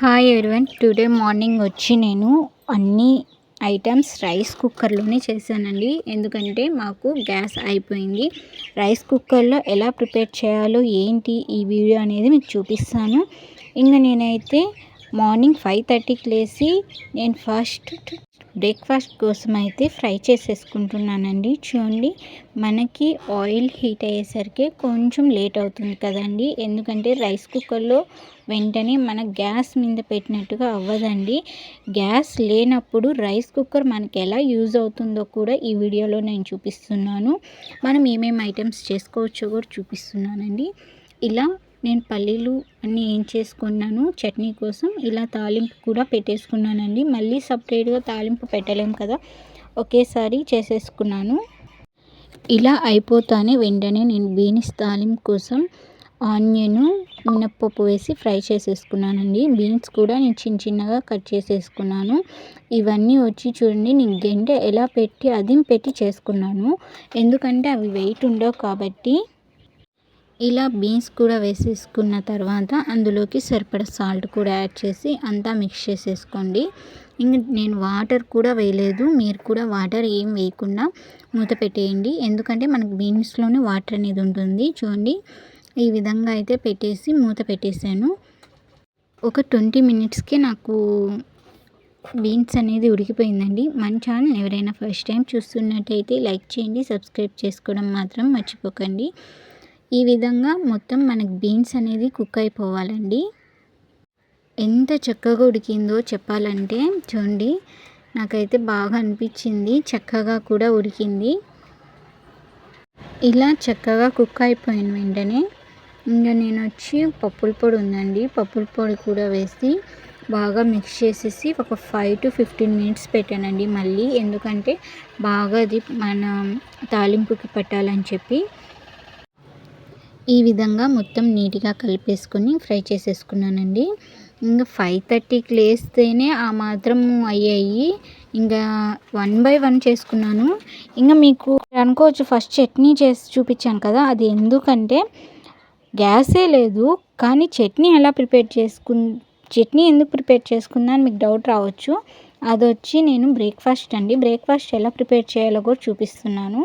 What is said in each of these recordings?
Hi everyone today morning వచ్చి నేను అన్ని ఐటమ్స్ రైస్ కుక్కర్లోనే చేశానండి. ఎందుకంటే మాకు గ్యాస్ అయిపోయింది. రైస్ కుక్కర్లో ఎలా ప్రిపేర్ చేయాలో ఏంటి ఈ వీడియో అనేది మీకు చూపిస్తాను. ఇంకా నేనైతే మార్నింగ్ ఫైవ్ థర్టీకి లేచి నేను ఫస్ట్ బ్రేక్ఫాస్ట్ కోసం అయితే ఫ్రై చేసేసుకుంటున్నానండి. చూడండి మనకి ఆయిల్ హీట్ అయ్యేసరికి కొంచెం లేట్ అవుతుంది కదండి. ఎందుకంటే రైస్ కుక్కర్లో వెంటనే మన గ్యాస్ మీద పెట్టినట్టుగా అవ్వదండి. గ్యాస్ లేనప్పుడు రైస్ కుక్కర్ మనకి ఎలా యూజ్ అవుతుందో కూడా ఈ వీడియోలో నేను చూపిస్తున్నాను. మనం ఏమేమి ఐటమ్స్ చేసుకోవచ్చో కూడా చూపిస్తున్నానండి. ఇలా నేను పల్లీలు అన్నీ ఏం చేసుకున్నాను? చట్నీ కోసం ఇలా తాలింపు కూడా పెట్టేసుకున్నానండి. మళ్ళీ సపరేట్గా తాలింపు పెట్టలేం కదా? ఒకేసారి చేసేసుకున్నాను. ఇలా అయిపోతానే వెంటనే నేను బీన్స్ తాలింపు కోసం ఆనియన్ మినప్పప్పు వేసి ఫ్రై చేసేసుకున్నానండి. బీన్స్ కూడా నేను చిన్న చిన్నగా కట్ చేసేసుకున్నాను. ఇవన్నీ వచ్చి చూడండి నేను గెండె ఎలా పెట్టి అదిం పెట్టి చేసుకున్నాను. ఎందుకంటే అవి వెయిట్ ఉండవు కాబట్టి ఇలా బీన్స్ కూడా వేసేసుకున్న తర్వాత అందులోకి సరిపడ సాల్ట్ కూడా యాడ్ చేసి అంతా మిక్స్ చేసేసుకోండి. ఇంక నేను వాటర్ కూడా వేయలేదు. మీరు కూడా వాటర్ ఏం వేయకుండా మూత పెట్టేయండి. ఎందుకంటే మనకు బీన్స్లోనే వాటర్ అనేది ఉంటుంది. చూడండి ఈ విధంగా అయితే పెట్టేసి మూత పెట్టేశాను. ఒక ట్వంటీ మినిట్స్కి నాకు బీన్స్ అనేది ఉడికిపోయిందండి. మన ఛానల్ ఎవరైనా ఫస్ట్ టైం చూస్తున్నట్టయితే లైక్ చేయండి సబ్స్క్రైబ్ చేసుకోవడం మాత్రం మర్చిపోకండి. ఈ విధంగా మొత్తం మనకి బీన్స్ అనేది కుక్ అయిపోవాలండి. ఎంత చక్కగా ఉడికిందో చెప్పాలంటే చూడండి నాకైతే బాగా అనిపించింది. చక్కగా కూడా ఉడికింది. ఇలా చక్కగా కుక్ అయిపోయిన వెంటనే ఇంకా నేను వచ్చి పప్పుల పొడి ఉందండి పప్పుల పొడి కూడా వేసి బాగా మిక్స్ చేసేసి ఒక ఫైవ్ టు ఫిఫ్టీన్ మినిట్స్ పెట్టానండి మళ్ళీ. ఎందుకంటే బాగా అది మన తాలింపుకి పట్టాలని చెప్పి ఈ విధంగా మొత్తం నీట్గా కలిపేసుకొని ఫ్రై చేసేసుకున్నానండి. ఇంకా ఫైవ్ థర్టీకి లేస్తేనే ఆ మాత్రం అయ్యాయి. ఇంకా వన్ బై వన్ చేసుకున్నాను. ఇంకా మీకు అనుకోవచ్చు ఫస్ట్ చట్నీ చేసి చూపించాను కదా అది ఎందుకంటే గ్యాసే లేదు. కానీ చట్నీ ఎలా ప్రిపేర్ చేసుకు చట్నీ ఎందుకు ప్రిపేర్ చేసుకున్నా అని మీకు డౌట్ రావచ్చు. అది వచ్చి నేను బ్రేక్ఫాస్ట్ అండి. బ్రేక్ఫాస్ట్ ఎలా ప్రిపేర్ చేయాలో కూడా చూపిస్తున్నాను.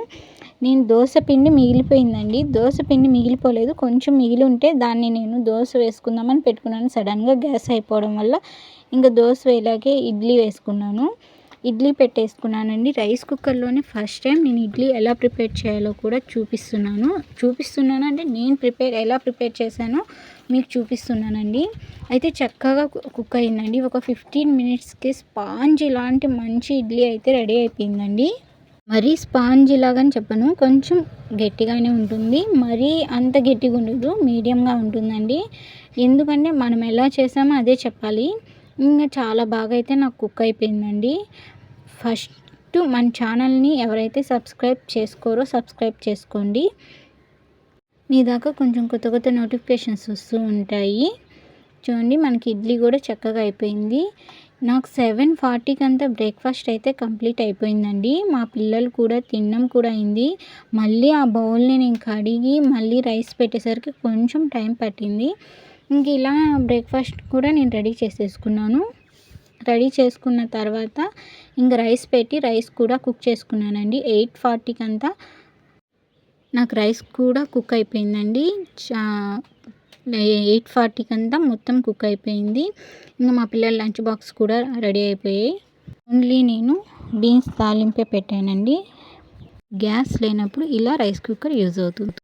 నేను దోశ పిండి మిగిలిపోయిందండి. దోశ పిండి మిగిలిపోలేదు. కొంచెం మిగిలి ఉంటే దాన్ని నేను దోశ వేసుకుందామని పెట్టుకున్నాను. సడన్గా గ్యాస్ అయిపోవడం వల్ల ఇంకా దోశ వేలాగే ఇడ్లీ వేసుకున్నాను. ఇడ్లీ పెట్టేసుకున్నానండి. రైస్ కుక్కర్లోనే ఫస్ట్ టైం నేను ఇడ్లీ ఎలా ప్రిపేర్ చేయాలో కూడా చూపిస్తున్నాను. చూపిస్తున్నాను అంటే నేను ప్రిపేర్ ఎలా ప్రిపేర్ చేశానో మీకు చూపిస్తున్నానండి. అయితే చక్కగా కుక్ అయిందండి. ఒక ఫిఫ్టీన్ మినిట్స్కి స్పాంజ్ ఇలాంటి మంచి ఇడ్లీ అయితే రెడీ అయిపోయిందండి. మరీ స్పాంజ్ లాగని చెప్పను. కొంచెం గట్టిగానే ఉంటుంది. మరీ అంత గట్టిగా ఉండదు. మీడియంగా ఉంటుందండి. ఎందుకంటే మనం ఎలా చేసామో అదే చెప్పాలి. ఇంకా చాలా బాగా అయితే నాకు కుక్ అయిపోయిందండి. ఫస్ట్ మన ఛానల్ని ఎవరైతే సబ్స్క్రైబ్ చేసుకోరో సబ్స్క్రైబ్ చేసుకోండి. మీ దాకా కొంచెం కొత్త కొత్త నోటిఫికేషన్స్ వస్తూ ఉంటాయి. చూడండి మనకి ఇడ్లీ కూడా చక్కగా అయిపోయింది. నాకు సెవెన్ ఫార్టీకి అంతా బ్రేక్ఫాస్ట్ అయితే కంప్లీట్ అయిపోయిందండి. మా పిల్లలు కూడా తినడం కూడా అయింది. మళ్ళీ ఆ బౌల్ని నేను కడిగి మళ్ళీ రైస్ పెట్టేసరికి కొంచెం టైం పట్టింది. ఇంక ఇలా బ్రేక్ఫాస్ట్ కూడా నేను రెడీ చేసేసుకున్నాను. రెడీ చేసుకున్న తర్వాత ఇంక రైస్ పెట్టి రైస్ కూడా కుక్ చేసుకున్నానండి. ఎయిట్ ఫార్టీకి అంతా నాకు రైస్ కూడా కుక్ అయిపోయిందండి. చా ఎయిట్ ఫార్టీకి అంతా మొత్తం కుక్ అయిపోయింది. ఇంకా మా పిల్లల లంచ్ బాక్స్ కూడా రెడీ అయిపోయాయి. ఓన్లీ నేను బీన్స్ తాలింపే పెట్టానండి. గ్యాస్ లేనప్పుడు ఇలా రైస్ కుక్కర్ యూజ్ అవుతుంది.